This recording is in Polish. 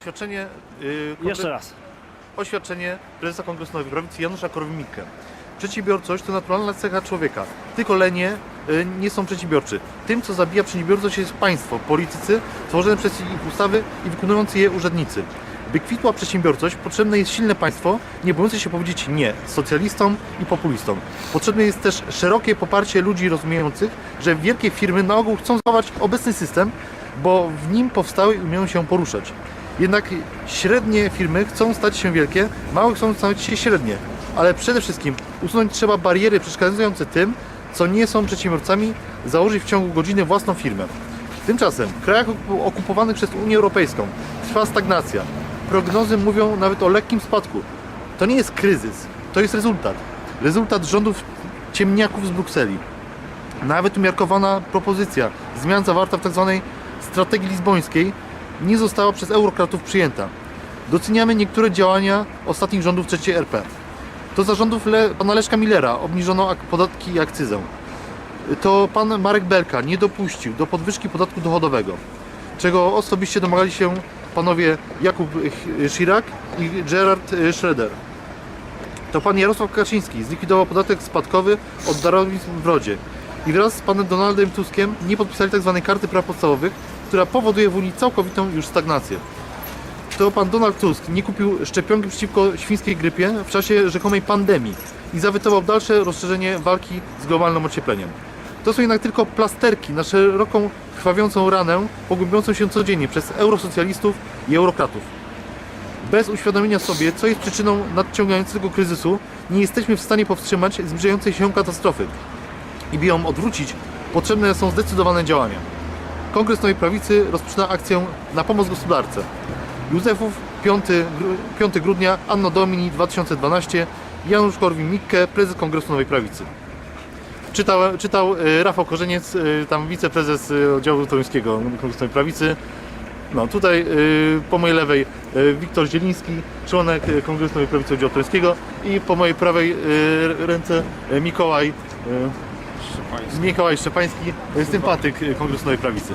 Oświadczenie, yy, Jeszcze raz. oświadczenie prezesa Kongresu Nowej Prawicy Janusza Korwin-Mikke. Przedsiębiorczość to naturalna cecha człowieka. Tylko lenie y, nie są przedsiębiorczy. Tym, co zabija przedsiębiorczość jest państwo, politycy, tworzone przez ich ustawy i wykonujący je urzędnicy. By kwitła przedsiębiorczość, potrzebne jest silne państwo, nie bojące się powiedzieć nie socjalistom i populistom. Potrzebne jest też szerokie poparcie ludzi rozumiejących, że wielkie firmy na ogół chcą zachować obecny system, bo w nim powstały i umieją się poruszać. Jednak średnie firmy chcą stać się wielkie, małe chcą stać się średnie. Ale przede wszystkim usunąć trzeba bariery przeszkadzające tym, co nie są przedsiębiorcami, założyć w ciągu godziny własną firmę. Tymczasem w krajach okup- okupowanych przez Unię Europejską trwa stagnacja. Prognozy mówią nawet o lekkim spadku. To nie jest kryzys, to jest rezultat. Rezultat rządów ciemniaków z Brukseli. Nawet umiarkowana propozycja zmian zawarta w tzw. strategii lizbońskiej nie została przez eurokratów przyjęta. Doceniamy niektóre działania ostatnich rządów III RP. To za rządów Le- pana Leszka Millera obniżono podatki i akcyzę. To pan Marek Belka nie dopuścił do podwyżki podatku dochodowego, czego osobiście domagali się panowie Jakub Chirac i Gerard Schroeder. To pan Jarosław Kaczyński zlikwidował podatek spadkowy od darowizn w rodzie i wraz z panem Donaldem Tuskiem nie podpisali tzw. karty praw podstawowych, która powoduje w Unii całkowitą już stagnację. To pan Donald Tusk nie kupił szczepionki przeciwko świńskiej grypie w czasie rzekomej pandemii i zawetował dalsze rozszerzenie walki z globalnym ociepleniem. To są jednak tylko plasterki na szeroką, krwawiącą ranę, pogłębiającą się codziennie przez eurosocjalistów i eurokratów. Bez uświadomienia sobie, co jest przyczyną nadciągającego kryzysu, nie jesteśmy w stanie powstrzymać zbliżającej się katastrofy. I by ją odwrócić, potrzebne są zdecydowane działania. Kongres Nowej Prawicy rozpoczyna akcję na pomoc gospodarce. Józefów 5, gru- 5 grudnia, Anno Domini 2012, Janusz Korwin-Mikke, prezes Kongresu Nowej Prawicy. Czytał, czytał e, Rafał Korzeniec, e, tam wiceprezes e, oddziału toruńskiego Kongresu Nowej Prawicy. No tutaj po mojej lewej Wiktor Zieliński, członek Kongresu Nowej Prawicy oddziału toruńskiego i po mojej prawej ręce Mikołaj, e, Mikołaj Szczepański, sympatyk Kongresu Nowej Prawicy.